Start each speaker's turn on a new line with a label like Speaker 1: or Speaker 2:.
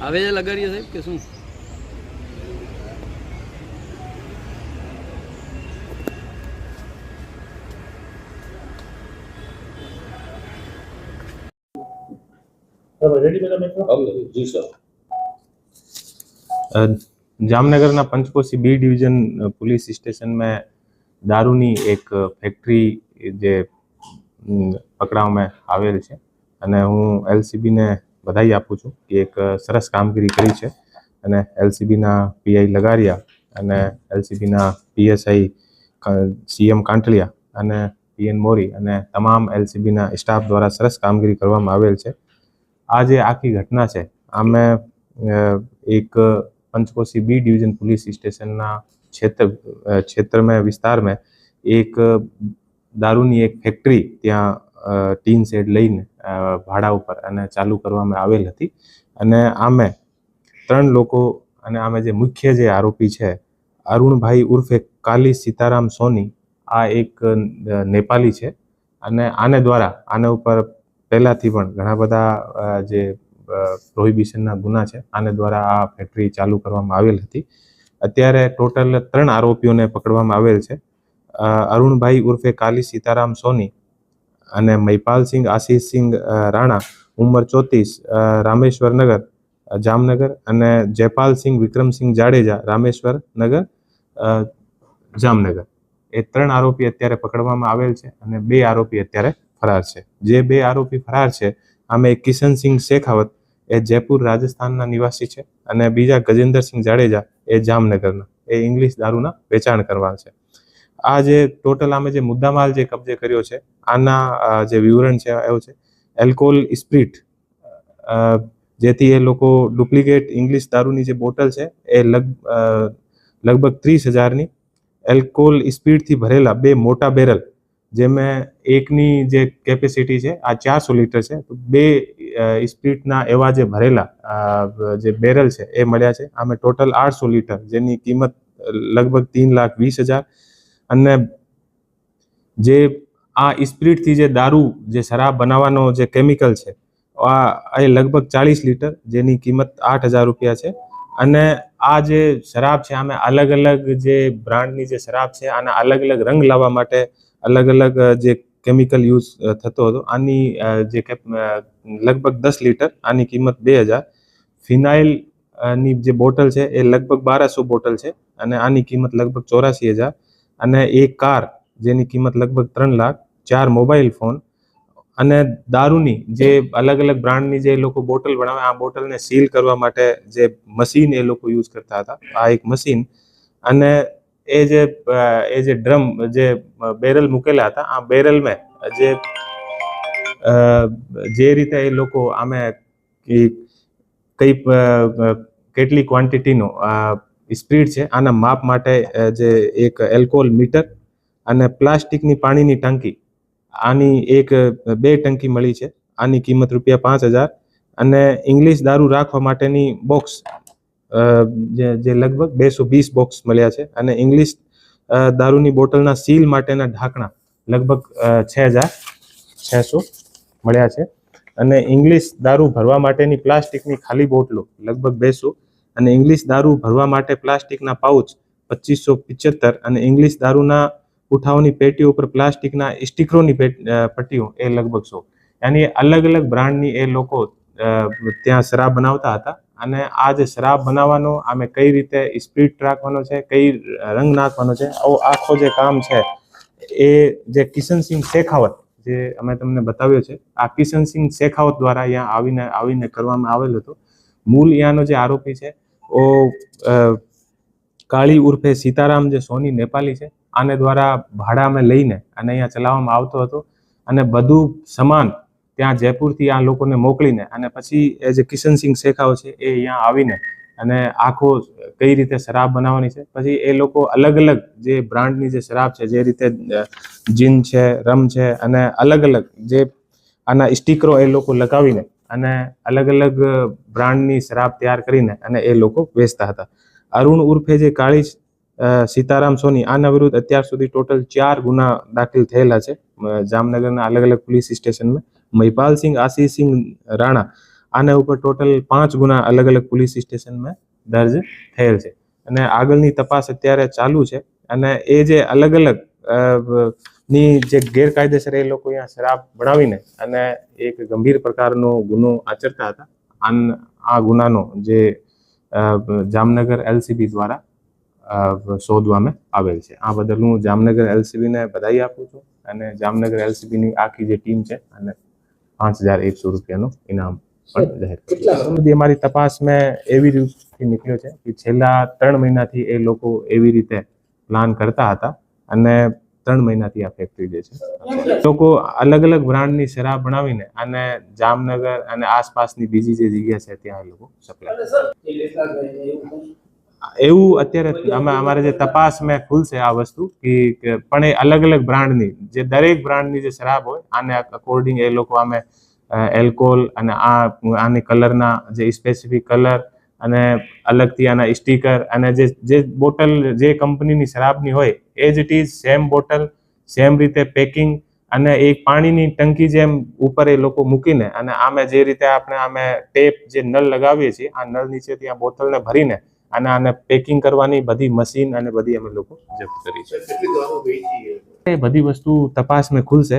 Speaker 1: આવે છે લગાડીએ સાહેબ કે શું?
Speaker 2: જામનગરના પંચકોશી બી ડિવિઝન પોલીસ સ્ટેશનમાં દારૂની એક ફેક્ટરી જે પકડાવવામાં આવેલ છે. અને હું એલસીબીને બધાઈ આપું છું કે એક સરસ કામગીરી કરી છે. અને એલસીબીના પીઆઈ લગારિયા અને એલસીબીના પીએસઆઈ સીએમ કાંટલિયા અને પીએન મોરી અને તમામ એલસીબીના સ્ટાફ દ્વારા સરસ કામગીરી કરવામાં આવેલ છે. આ જે આખી ઘટના છે અમે એક પંચકોશી બી ડિવિઝન પોલીસ સ્ટેશનના ક્ષેત્ર ક્ષેત્રમાં વિસ્તારમાં એક દારૂની એક ફેક્ટરી ત્યાં ટીન શેડ લઈને ભાડા ઉપર અને ચાલુ કરવામાં આવેલ હતી. અને આમે ત્રણ લોકો અને આમે જે મુખ્ય જે આરોપી છે, અરુણભાઈ ઉર્ફે કાલી સીતારામ સોની, આ એક નેપાલી છે. અને આને દ્વારા આને ઉપર પહેલાથી પણ ઘણા બધા જે પ્રોહિબિશનના ગુના છે, આને દ્વારા આ ફેક્ટરી ચાલુ કરવામાં આવેલ હતી. અત્યારે ટોટલ ત્રણ આરોપીઓને પકડવામાં આવેલ છે. અરુણભાઈ ઉર્ફે કાલી સીતારામ સોની અને મહિપાલસિંહ આશીષસિંહ રાણા, ઉંમર ચોત્રીસ રામેશ્વર નગર, જામનગર અને જયપાલસિંહ વિક્રમસિંહ જાડેજા, રામેશ્વર નગર જામનગર. એ ત્રણ આરોપી અત્યારે પકડવામાં આવેલ છે અને બે આરોપી અત્યારે ફરાર છે. જે બે આરોપી ફરાર છે, આમે કિશનસિંહ શેખાવત, એ જયપુર રાજસ્થાનના નિવાસી છે અને બીજા ગજેન્દ્રસિંહ જાડેજા એ જામનગરના. એ ઇંગ્લિશ દારૂના વેચાણ કરવા છે. આ જે ટોટલ આમે જે મુદ્દામાલ જે કબજે કર્યો છે, આના જે વિવરણ છે, એવું છે. એલ્કોહોલ સ્પ્રિટ જેથી એ લોકો ડુપ્લિકેટ ઇંગ્લિશ દારૂની જે બોટલ છે, એ લગ લગભગ ત્રીસ હજારની એલ્કોહોલ સ્પીડથી ભરેલા બે મોટા બેરલ જેમાં એકની જે કેપેસિટી છે આ ચારસો લીટર છે બે અ, એવા જે ભરેલા જે બેરલ છે એ મળ્યા છે. આમે ટોટલ આઠસો લીટર જેની કિંમત લગભગ તીન લાખ વીસ હજાર. અને જે આ સ્પ્રીટથી જે દારૂ જે શરાબ બનાવવાનો જે કેમિકલ છે આ એ લગભગ ચાલીસ લીટર જેની કિંમત આઠ હજાર રૂપિયા છે. અને આ જે શરાબ છે આમે અલગ અલગ જે બ્રાન્ડની જે શરાબ છે આના અલગ અલગ રંગ લાવવા માટે અલગ અલગ જે કેમિકલ યુઝ થતો હતો, આની જે લગભગ દસ લીટર, આની કિંમત બે હજાર. ફિનાઇલની જે બોટલ છે એ લગભગ બારસો બોટલ છે અને આની કિંમત લગભગ ચોરાસી હજાર. અને એક કાર જેની કિંમત લગભગ ત્રણ લાખ, ચાર મોબાઈલ ફોન અને દારૂની જે અલગ અલગ બ્રાન્ડની જે લોકો બોટલ બનાવે, આ બોટલને સીલ કરવા માટે જે મશીન એ લોકો યુઝ કરતા હતા, આ એક મશીન અને એ જે એ જે ડ્રમ, જે બેરલ મૂકેલા હતા, આ બેરલમાં જે જે રીતે એ લોકો આમે કઈ કેટલી ક્વોન્ટિટીનો સ્પીડ છે, આના માપ માટે જે એક એલ્કોહોલ મીટર અને પ્લાસ્ટિકની પાણીની ટાંકી, આની એક બે ટંકી મળી છે. આની કિંમત રૂપિયા પાંચ હજાર અને ઇંગ્લિશ દારૂ રાખવા માટેની બોક્સ જે લગભગ બેસો વીસ બોક્સ મળ્યા છે. અને ઇંગ્લિશ દારૂની બોટલના સીલ માટેના ઢાંકણા લગભગ છ હજાર છસો મળ્યા છે. અને ઇંગ્લિશ દારૂ ભરવા માટેની પ્લાસ્ટિકની ખાલી બોટલો લગભગ બેસો. અને ઇંગ્લિશ દારૂ ભરવા માટે પ્લાસ્ટિકના પાઉચ પચીસો પિચોતેર અને ઇંગ્લિશ દારૂના ઉઠાવની પેટીઓ ઉપર પ્લાસ્ટિકના સ્ટીકરોની પેટ- પટ્ટીઓ એ લગભગ સો. યાની અલગ અલગ બ્રાન્ડની એ લોકો ત્યાં શરાબ બનાવતા હતા. અને આ જે શરાબ બનાવવાનો, આમે કઈ રીતે સ્પીડ રાખવાનો છે, કઈ રંગ નાખવાનો છે, આવો આખો જે કામ છે, એ જે કિશનસિંહ શેખાવત જે અમે તમને બતાવ્યો છે, આ કિશનસિંહ શેખાવત દ્વારા અહીંયા આવીને આવીને કરવામાં આવેલ હતો. મૂળ અહીંયાનો જે આરોપી છે, ઓ કાળી ઉર્ફે સીતારામ જે સોની નેપાલી છે, આને દ્વારા ભાડામાં લઈને અને અહીંયા ચલાવવામાં આવતો હતો. અને બધું સામાન ત્યાં જયપુરથી આ લોકોને મોકલીને અને પછી એ જે કિશનસિંહ શેખાવ છે એ અહીંયા આવીને અને આખો કઈ રીતે શરાબ બનાવવાની છે? પછી એ લોકો અલગ અલગ જે બ્રાન્ડની જે શરાબ છે, જે રીતે જીન છે, રમ છે અને અલગ અલગ જે આના સ્ટીકરો એ લોકો લગાવીને અને અલગ અલગ બ્રાન્ડની શરાબ તૈયાર કરીને અને એ લોકો વેચતા હતા. અરુણ ઉર્ફે જે કાળી સીતારામ સોની આના વિરુદ્ધ અત્યાર સુધી ટોટલ ચાર ગુના દાખલ થયેલા છે જામનગરના અલગ અલગ પોલીસ સ્ટેશનમાં. મહિપાલસિંહ આશીષસિંહ રાણા, આના ઉપર ટોટલ પાંચ ગુના અલગ અલગ પોલીસ સ્ટેશનમાં દર્જ થયેલ છે. અને આગળની તપાસ અત્યારે ચાલુ છે. અને એ જે અલગ અલગની જે ગેરકાયદેસર એ લોકો અહીંયા શરાબ બનાવીને અને એક ગંભીર પ્રકારનો ગુનો આચરતા હતા. આ ગુનાનો જે જામનગર એલસીબી દ્વારા શોધવામાં આવેલ છે. આ બદલ હું જામનગર એલસીબીને બધાઈ આપું છું અને જામનગર એલસીબીની આખી જે ટીમ છે અને પાંચ હજાર એકસો રૂપિયાનું ઇનામ પણ જાહેર કર્યું અમારી તપાસમાં એવી રીતે નીકળ્યો છે કે છેલ્લા ત્રણ મહિનાથી એ લોકો એવી રીતે પ્લાન કરતા હતા અને ત્રણ મહિનાથી આ ફેક્ટરી જે છે લોકો અલગ અલગ બ્રાન્ડની શરાબ બનાવીને અને જામનગર અને આસપાસની બીજી જે જગ્યા છે ત્યાં એ લોકો સપ્લાય એવું અત્યારે અમે અમારે જે તપાસ મેં ખુલશે આ વસ્તુ કે પણ એ અલગ અલગ બ્રાન્ડની, જે દરેક બ્રાન્ડની જે શરાબ હોય, આને અકોર્ડિંગ એ લોકો અમે એલ્કોહોલ અને આ, આની કલરના જે સ્પેસિફિક કલર અને અલગથી આના સ્ટીકર અને જે જે બોટલ જે કંપનીની શરાબની હોય, એ જ it is same bottle same રીતે પેકિંગ અને એક પાણીની ટંકી જેમ ઉપર એ લોકો મૂકીને અને આમે જે રીતે આપણે આમે ટેપ જે નળ લગાવીએ છીએ, આ નળ નીચે ત્યાં બોટલને ભરીને અને આને પેકિંગ કરવાની બધી મશીન અને બધી અમે લોકો જપ્ત કરી છે. બધી વસ્તુ તપાસમાં ખુલશે.